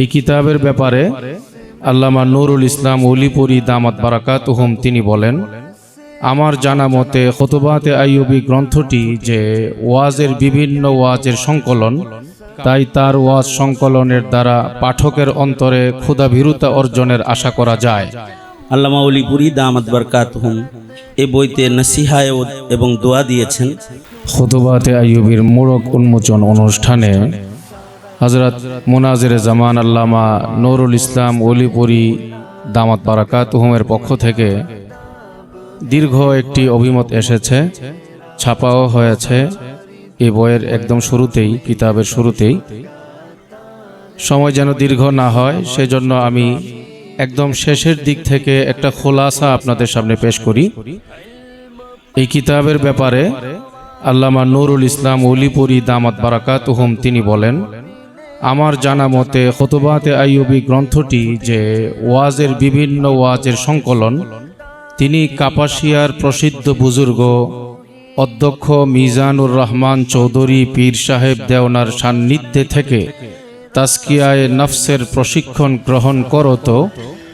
এই কিতাবের ব্যাপারে আল্লামা নুরুল ইসলাম অলিপুরি দামাত বারাকাতুহুম তিনি বলেন আমার জানা মতে খতবাতে আইয়ুবি গ্রন্থটি যে ওয়াজের বিভিন্ন ওয়াজের সংকলন তাই তার ওয়াজ সংকলনের দ্বারা পাঠকের অন্তরে ক্ষুধাভীরুতা অর্জনের আশা করা যায়। আল্লামা অলিপুরি দামাত বারকাত হুম এ বইতে নসিহায় এবং দোয়া দিয়েছেন। খুতুবাতে আইয়ুবির মোড়ক উন্মোচন অনুষ্ঠানে হজরত মুনাজির জামান আল্লামা নুরুল ইসলাম অলিপুরি দামাত বারাকাত হুমের পক্ষ থেকে দীর্ঘ একটি অভিমত এসেছে, ছাপাও হয়েছে এ বইয়ের একদম শুরুতেই, কিতাবের শুরুতেই। সময় যেন দীর্ঘ না হয়, সেজন্য আমি একদম শেষের দিক থেকে একটা খোলাসা আপনাদের সামনে পেশ করি। এই কিতাবের ব্যাপারে আল্লামা নুরুল ইসলাম অলিপুরি দামাত বারাকাতুহুম তিনি বলেন আমার জানা মতে খতবাতে আইয়ুবি গ্রন্থটি যে ওয়াজের বিভিন্ন ওয়াজের সংকলন, তিনি কাপাসিয়ার প্রসিদ্ধ বুজুর্গ, অধ্যক্ষ মিজানুর রহমান চৌধুরী পীর সাহেব দেওনার সান্নিধ্যে থেকে তাস্কিয়ায় নফসের প্রশিক্ষণ গ্রহণ করত,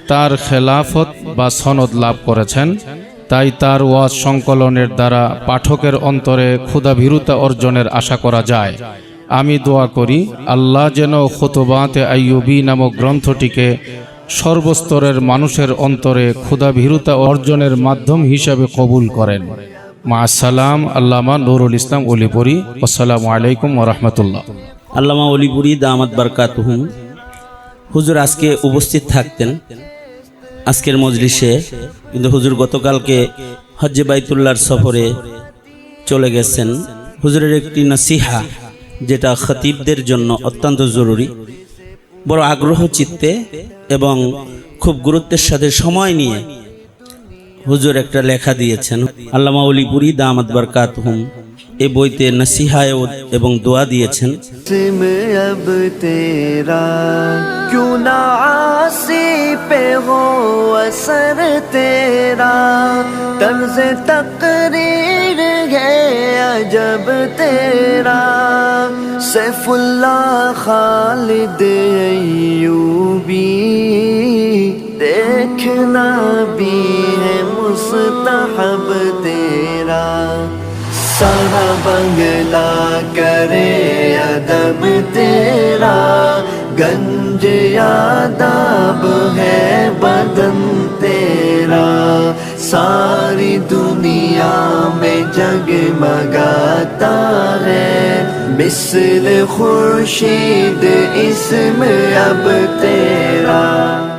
তার খেলাফত বা সনদ লাভ করেছেন, তাই তার ওয়াজ সংকলনের দ্বারা পাঠকের অন্তরে ক্ষুধাভীরুতা অর্জনের আশা করা যায়। আমি দোয়া করি, আল্লাহ যেন খতবাতে আইয়ুবি নামক গ্রন্থটিকে সর্বস্তরের মানুষের অন্তরে ক্ষুধাভীরুতা অর্জনের মাধ্যম হিসাবে কবুল করেন। মা সালাম আল্লামা নুরুল ইসলাম অলিপুরি, আসসালামু আলাইকুম ওরহমতুল্লাহ আল্লামা অলিপুরি দামাত বারকাত হুজুর আজকে উপস্থিত থাকতেন। আজকের মজলিসে কিন্তু হুজুর গতকালকে হজ্জে বাইতুল্লাহর সফরে চলে গেছেন। হুজুরের একটি নসিহা যেটা খতিবদের জন্য অত্যন্ত জরুরি। বড় আগ্রহ চিত্তে এবং খুব গুরুত্বের সাথে সময় নিয়ে হুজুর একটা লেখা দিয়েছেন আল্লামা অলিপুরি দামাত বরকাত হুম, এ বইতে নসিহায় এবং দোয়া দিয়েছেন। তকরির তেরা। سیف اللہ خالد ایوبی، دیکھنا بھی ہے مستحب تیرا۔ سارا بنگلہ کرے ادب تیرا۔ گنج یاداب ہے بدن تیرا۔ ساری دنیا میں جگمگاتا ہے۔ مثل خورشید اس میں اب تیرا۔